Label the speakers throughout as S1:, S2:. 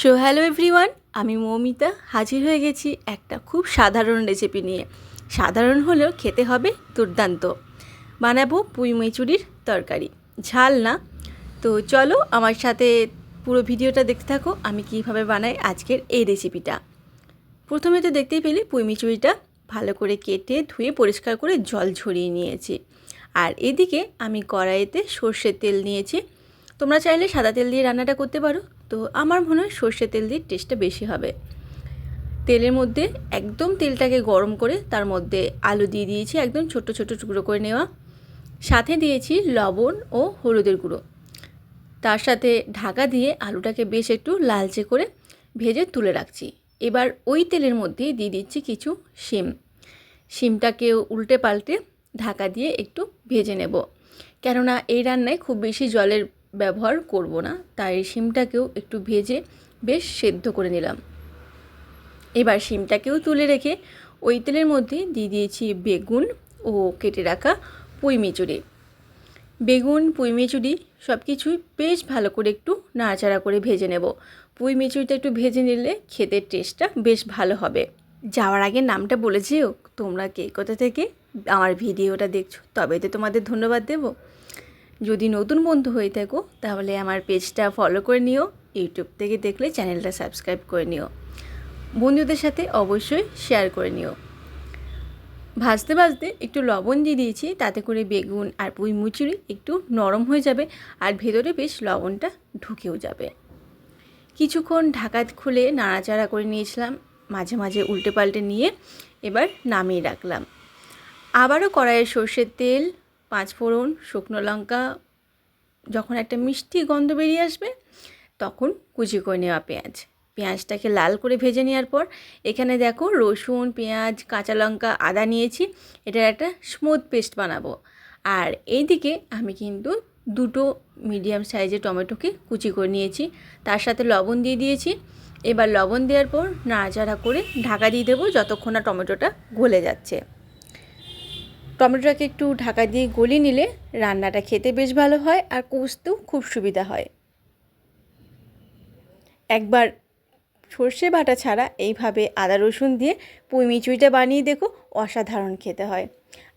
S1: So hello everyone আমি মৌমিতা হাজির হয়ে গেছি একটা খুব সাধারণ রেসিপি নিয়ে। সাধারণ হলেও খেতে হবে দুর্দান্ত। বানাবো পুঁই মেচুরির তরকারি। ঝাল না। তো চলো আমার সাথে পুরো ভিডিওটা দেখতে থাকো, আমি কীভাবে বানাই আজকের এই রেসিপিটা প্রথমে তো দেখতেই পেলে পুঁই মিচুরিটা ভালো করে কেটে ধুয়ে পরিষ্কার করে জল ঝরিয়ে নিয়েছি। আর এদিকে আমি কড়াইতে সর্ষের তেল নিয়েছি। তোমরা চাইলে সাদা তেল দিয়ে রান্নাটা করতে পারো। তো আমার মনে হয় সর্ষে তেল দিয়ে টেস্টটা বেশি হবে। তেলের মধ্যে একদম তেলটাকে গরম করে তার মধ্যে আলু দিয়ে দিয়েছি, একদম ছোট ছোট টুকরো করে নেওয়া। সাথে দিয়েছি লবণ ও হলুদের গুঁড়ো। তার সাথে ঢাকা দিয়ে আলুটাকে বেশ একটু লালচে করে ভেজে তুলে রাখছি। এবার ওই তেলের মধ্যে দিয়ে দিচ্ছি কিছু শিম। শিমটাকে উল্টে পাল্টে ঢাকা দিয়ে একটু ভেজে নেব। কেননা এই রান্নায় খুব বেশি জলের ব্যবহার করব না, তাই শিমটাকেও একটু ভেজে বেশ সেদ্ধ করে নিলাম। এবার শিমটাকেও তুলে রেখে ওই তেলের মধ্যে দিয়ে দিয়েছি বেগুন ও কেটে রাখা পুঁই মিচুরি বেগুন, পুঁই মিচুরি সব কিছুই বেশ ভালো করে একটু নাড়াচাড়া করে ভেজে নেব। পুঁই মিচুরিটা একটু ভেজে নিলে খেতে টেস্টটা বেশ ভালো হবে। যাওয়ার আগে নামটা বলে যেও, তোমরা কে, কোথা থেকে? আমার ভিডিওটা দেখছ তবে তো তোমাদের ধন্যবাদ দেবো। যদি নতুন বন্ধু হয়ে থাকো, তাহলে আমার পেজটা ফলো করে নিও ইউটিউব থেকে দেখলে চ্যানেলটা সাবস্ক্রাইব করে নিও। বন্ধুদের সাথে অবশ্যই শেয়ার করে নিও। ভাজতে ভাজতে একটু লবণ দিয়ে দিয়েছি, তাতে করে বেগুন আর পুঁই মুচুরি একটু নরম হয়ে যাবে আর ভেতরে বেশ লবণটা ঢুকেও যাবে। কিছুক্ষণ ঢাকা খুলে নাড়াচাড়া করে নিয়েছিলাম, মাঝে মাঝে উল্টে পাল্টে নিয়ে এবার নামিয়ে রাখলাম। আবারও কড়াইয়ে সর্ষের তেল পাঁচ ফোড়ন, শুকনো লঙ্কা, যখন একটা মিষ্টি গন্ধ বেরিয়ে আসবে, তখন কুচি করে নেওয়া পেঁয়াজ। পেঁয়াজটাকে লাল করে ভেজে নেওয়ার পর, এখানে দেখো রসুন, পেঁয়াজ, কাঁচা লঙ্কা, আদা নিয়েছি। এটার একটা স্মুথ পেস্ট বানাবো। আর এইদিকে আমি কিন্তু দুটো মিডিয়াম সাইজের টমেটোকে কুচি করে নিয়েছি। তার সাথে লবণ দিয়ে দিয়েছি। এবার লবণ দেওয়ার পর নাড়াচাড়া করে ঢাকা দিয়ে দেবো, যতক্ষণ না টমেটোটা গলে যাচ্ছে। টমেটোটাকে একটু ঢাকা দিয়ে গলিয়ে নিলে রান্নাটা খেতে বেশ ভালো হয় আর কষতেও খুব সুবিধা হয়। একবার সর্ষে বাটা ছাড়া এইভাবে আদা রসুন দিয়ে পুঁই মিচুইটা বানিয়ে দেখো, অসাধারণ খেতে হয়।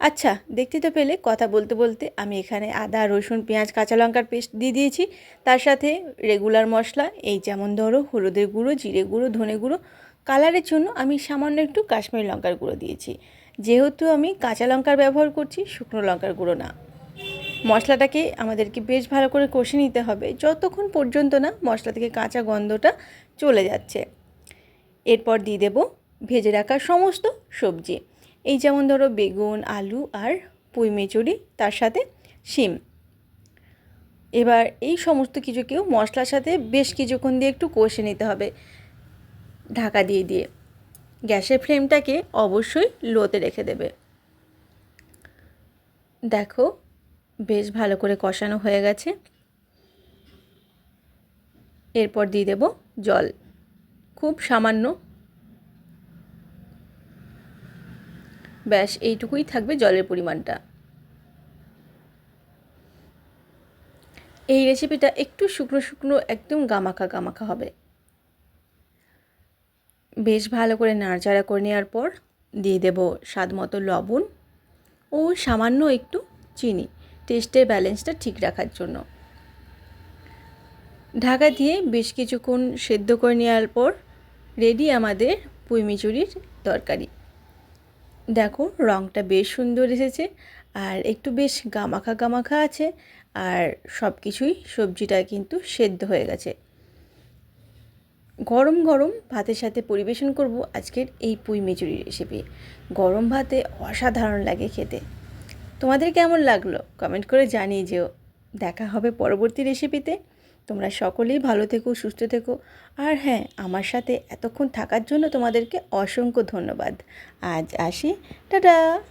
S1: আচ্ছা দেখতে তো পেলে কথা বলতে বলতে আমি এখানে আদা, রসুন, পেঁয়াজ, কাঁচা লঙ্কার পেস্ট দিয়ে দিয়েছি। তার সাথে রেগুলার মশলা, এই যেমন ধরো হলুদের গুঁড়ো, জিরে গুঁড়ো, ধনে গুঁড়ো কালারের জন্য আমি সামান্য একটু কাশ্মীরি লঙ্কার গুঁড়ো দিয়েছি। যেহেতু আমি কাঁচা লঙ্কার ব্যবহার করছি, শুকনো লঙ্কার গুঁড়ো না। মশলাটাকে আমাদেরকে বেশ ভালো করে কষে নিতে হবে। যতক্ষণ পর্যন্ত না মশলা থেকে কাঁচা গন্ধটা চলে যাচ্ছে। এরপর দিয়ে দেব ভেজে রাখা সমস্ত সবজি। এই যেমন ধরো বেগুন, আলু আর পুঁই মেচুরি, তার সাথে শিম। এবার এই সমস্ত কিছুকেও মশলার সাথে বেশ কিছুক্ষণ দিয়ে একটু কষে নিতে হবে। ঢাকা দিয়ে দিয়ে। গ্যাসের ফ্লেমটাকে অবশ্যই লোতে রেখে দেবে। দেখো, বেশ ভালো করে কষানো হয়ে গেছে। এরপর দিয়ে দেব জল, খুব সামান্য। ব্যাস, এইটুকুই থাকবে জলের পরিমাণটা। এই রেসিপিটা একটু শুকনো শুকনো, একদম গামাখা গামাখা হবে। বেশ ভালো করে নাড়াচাড়া করে নেওয়ার পর দিয়ে দেব স্বাদ মতো লবণ ও সামান্য একটু চিনি টেস্টের ব্যালেন্সটা ঠিক রাখার জন্য। ঢাকা দিয়ে বেশ কিছুক্ষণ সেদ্ধ করে নেওয়ার পর রেডি আমাদের পুঁইমিচুরির তরকারি। দেখো রঙটা বেশ সুন্দর এসেছে আর একটু বেশ গামাখা গামাখা আছে আর সব কিছুই সবজিটা কিন্তু সেদ্ধ হয়ে গেছে। গরম গরম ভাতের সাথে পরিবেশন করব আজকের এই পুঁই মেচুরি রেসিপি গরম ভাতে অসাধারণ লাগে খেতে। তোমাদের কেমন লাগল? কমেন্ট করে জানিয়ে যেও। দেখা হবে পরবর্তী রেসিপিতে তোমরা সকলেই ভালো থেকো, সুস্থ থেকো। আর হ্যাঁ আমার সাথে এতক্ষণ থাকার জন্য তোমাদেরকে অসংখ্য ধন্যবাদ। আজ আসি। টাটা!